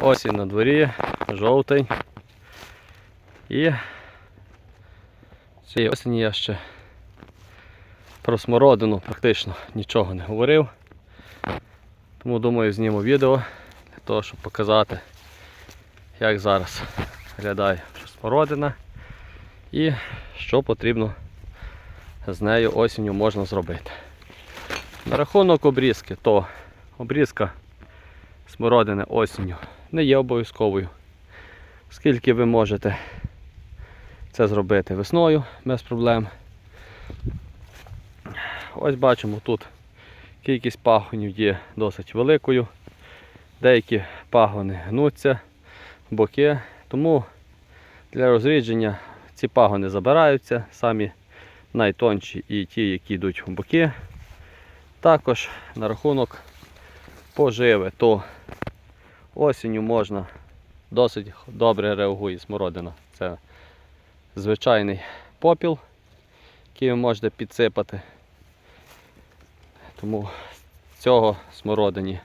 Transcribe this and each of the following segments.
Осінь на дворі, жовтень. І цієї осені я ще про смородину практично нічого не говорив. Тому думаю зніму відео для того, щоб показати, як зараз виглядає смородина і що потрібно з нею осінню можна зробити. На рахунок обрізки, то обрізка смородини осінню не є обов'язковою. Скільки ви можете це зробити весною без проблем. Ось бачимо тут кількість пагонів є досить великою. Деякі пагони гнуться, боки, тому для розрідження ці пагони забираються, самі найтонші і ті, які йдуть в боки. Також на рахунок поживи, то осінню можна досить добре реагує смородина. Це звичайний попіл, який ви можете підсипати. Тому цього смородині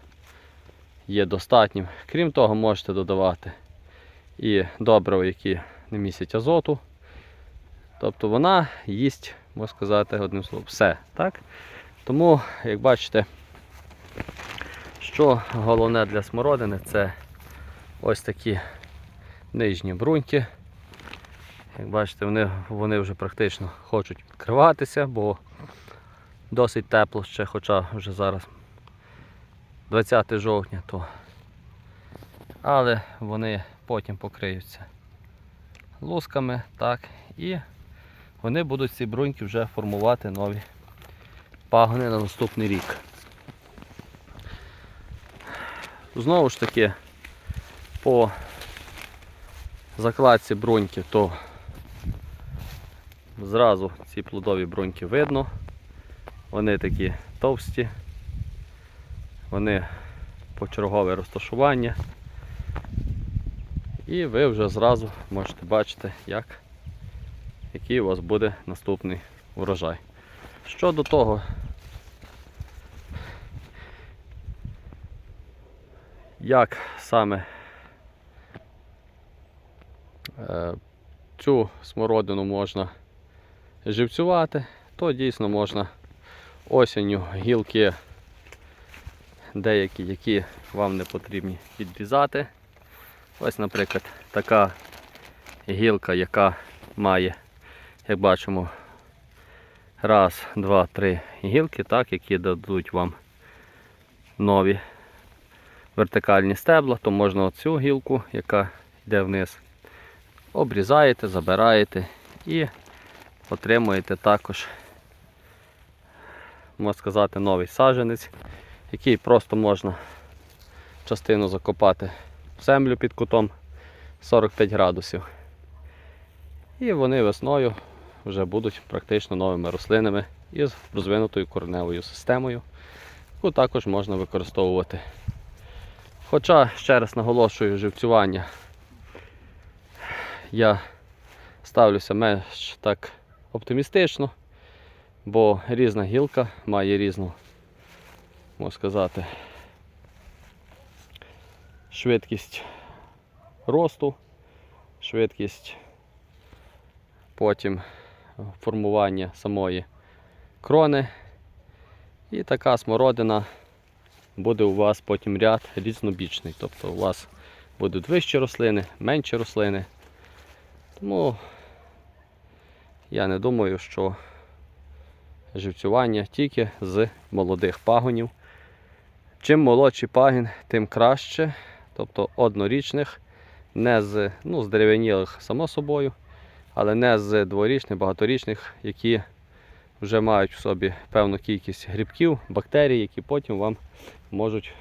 є достатнім. Крім того, можете додавати і добрива, які не містять азоту. Тобто вона їсть, можна сказати, одним словом, все. Так? Тому, як бачите, що головне для смородини, це ось такі нижні бруньки. Як бачите, вони, вони вже практично хочуть відкриватися, бо досить тепло ще, хоча вже зараз 20 жовтня, то але вони потім покриються лусками, так, і вони будуть ці бруньки вже формувати нові пагони на наступний рік. Знову ж таки, по закладці бруньки, то зразу ці плодові бруньки видно. Вони такі товсті, вони почергове розташування. І ви вже зразу можете бачити, як, який у вас буде наступний урожай. Щодо того, як саме е, цю смородину можна живцювати, то дійсно можна осінню гілки деякі, які вам не потрібні відрізати. Ось, наприклад, така гілка, яка має, як бачимо, раз, два, три гілки, так, які дадуть вам нові вертикальні стебла, то можна оцю гілку, яка йде вниз, обрізаєте, забираєте і отримуєте також, можна сказати, новий саджанець, який просто можна частину закопати в землю під кутом 45 градусів. І вони весною вже будуть практично новими рослинами із розвинутою кореневою системою, яку також можна використовувати. Хоча, ще раз наголошую, живцювання я ставлюся менш так оптимістично, бо різна гілка має різну, можна сказати, швидкість росту, швидкість потім формування самої крони. І така смородина буде у вас потім ряд різнобічний. Тобто у вас будуть вищі рослини, менші рослини. Тому я не думаю, що живцювання тільки з молодих пагонів. Чим молодший пагін, тим краще. Тобто однорічних, не з ну, з дерев'янілих, само собою, але не з дворічних, багаторічних, які вже мають в собі певну кількість грибків, бактерій, які потім вам можуть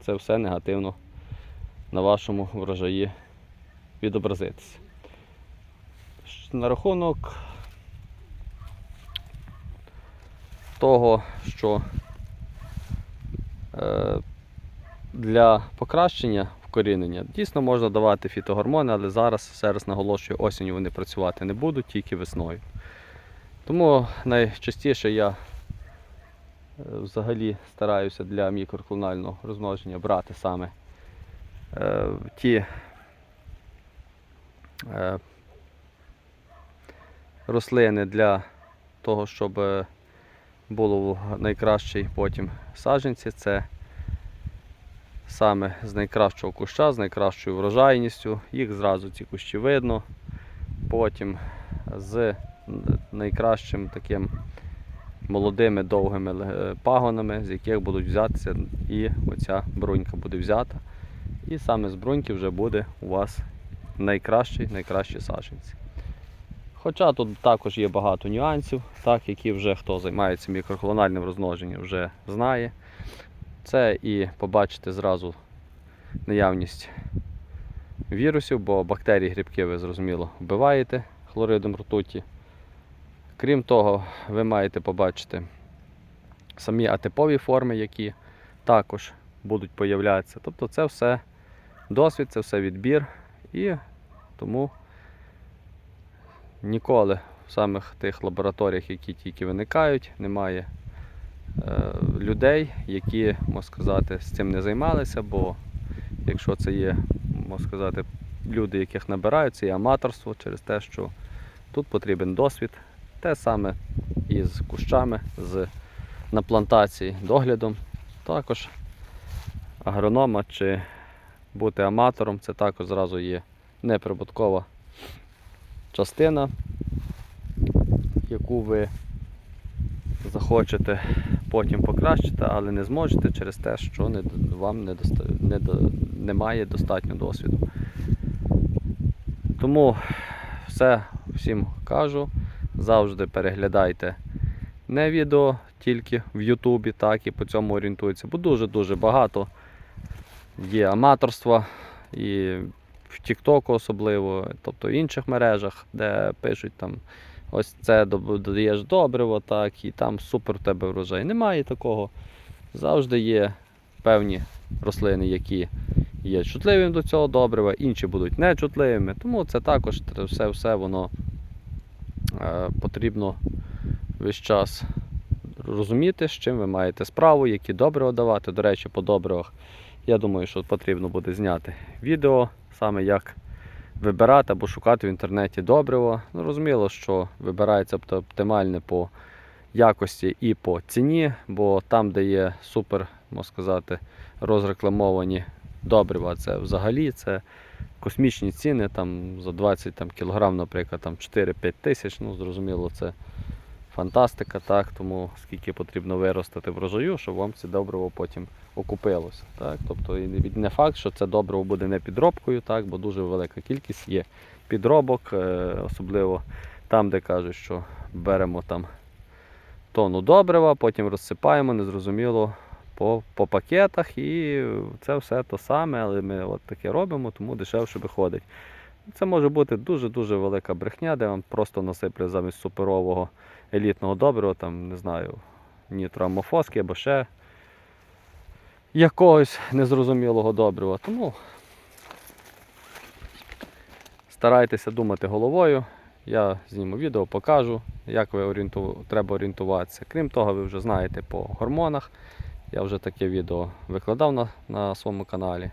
це все негативно на вашому врожаї відобразитися. На рахунок того, що е, для покращення вкорінення дійсно можна давати фітогормони, але зараз, ще раз наголошую, осінню вони працювати не будуть, тільки весною. Тому найчастіше я е, взагалі стараюся для мікроклонального розмноження брати саме е, ті е, рослини для того, щоб було найкращий потім саджанці. Це саме з найкращого куща, з найкращою врожайністю. Їх зразу ці кущі видно. Потім з найкращим таким молодими довгими е, пагонами, з яких будуть взятися, і оця брунька буде взята. І саме з бруньки вже буде у вас найкращий, найкращі саджанці. Хоча тут також є багато нюансів, так, які вже хто займається мікроклональним розмноженням, вже знає. Це і побачити зразу наявність вірусів, бо бактерії грибки ви зрозуміло вбиваєте хлоридом ртуті. Крім того, ви маєте побачити самі атипові форми, які також будуть появлятися. Тобто це все досвід, це все відбір і тому ніколи в самих тих лабораторіях, які тільки виникають, немає е, людей, які, можна сказати, з цим не займалися, бо якщо це є, можна сказати, люди, яких набирають, це є аматорство через те, що тут потрібен досвід. Те саме і з кущами, з на плантації доглядом. Також агронома чи бути аматором це також зразу є неприбуткова частина, яку ви захочете потім покращити, але не зможете через те, що не, вам не доста, не, немає достатньо досвіду. Тому все всім кажу. Завжди переглядайте не відео тільки в Ютубі, так і по цьому орієнтуються, бо дуже-дуже багато є аматорства і в Тіктоку особливо, тобто в інших мережах, де пишуть там ось це додаєш добриво, так, і там супер у тебе врожай. Немає такого. Завжди є певні рослини, які є чутливими до цього добрива, інші будуть нечутливими. Тому це також все, все воно потрібно весь час розуміти, з чим ви маєте справу, які добрива давати. До речі, по добривах я думаю, що потрібно буде зняти відео, саме як вибирати або шукати в інтернеті добриво. Ну, розуміло, що вибирається оптимальне по якості і по ціні, бо там, де є супер, можна сказати, розрекламовані добрива, це взагалі це космічні ціни там, за 20 там, кілограм, наприклад, там 4-5 тисяч. Ну, зрозуміло, це фантастика, так, тому скільки потрібно виростити врожаю, щоб вам це добриво потім окупилося. Так? Тобто і не- не факт, що це добриво буде не підробкою, так, бо дуже велика кількість є підробок, е, особливо там, де кажуть, що беремо там тонну добрива, потім розсипаємо, незрозуміло. По, по пакетах і це все то саме, але ми от таке робимо, тому дешевше виходить. Це може бути дуже-дуже велика брехня, де вам просто насиплять замість суперового елітного добрива, там, не знаю, нітроамофоски або ще якогось незрозумілого добрива. Тому старайтеся думати головою. Я зніму відео, покажу, як ви орієнту... треба орієнтуватися. Крім того, ви вже знаєте по гормонах. Я вже таке відео викладав на, на своєму каналі.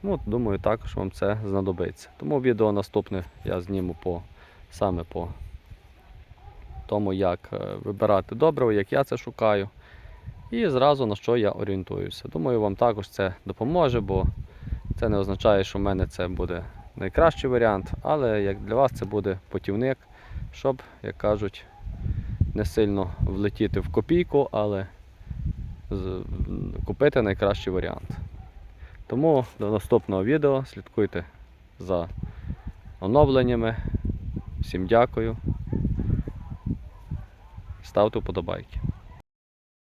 Тому думаю, також вам це знадобиться. Тому відео наступне я зніму по, саме по тому, як е, вибирати добриво, як я це шукаю. І зразу на що я орієнтуюся. Думаю, вам також це допоможе, бо це не означає, що в мене це буде найкращий варіант, але як для вас це буде путівник, щоб, як кажуть, не сильно влетіти в копійку, але купити найкращий варіант. Тому до наступного відео слідкуйте за оновленнями. Всім дякую. Ставте вподобайки.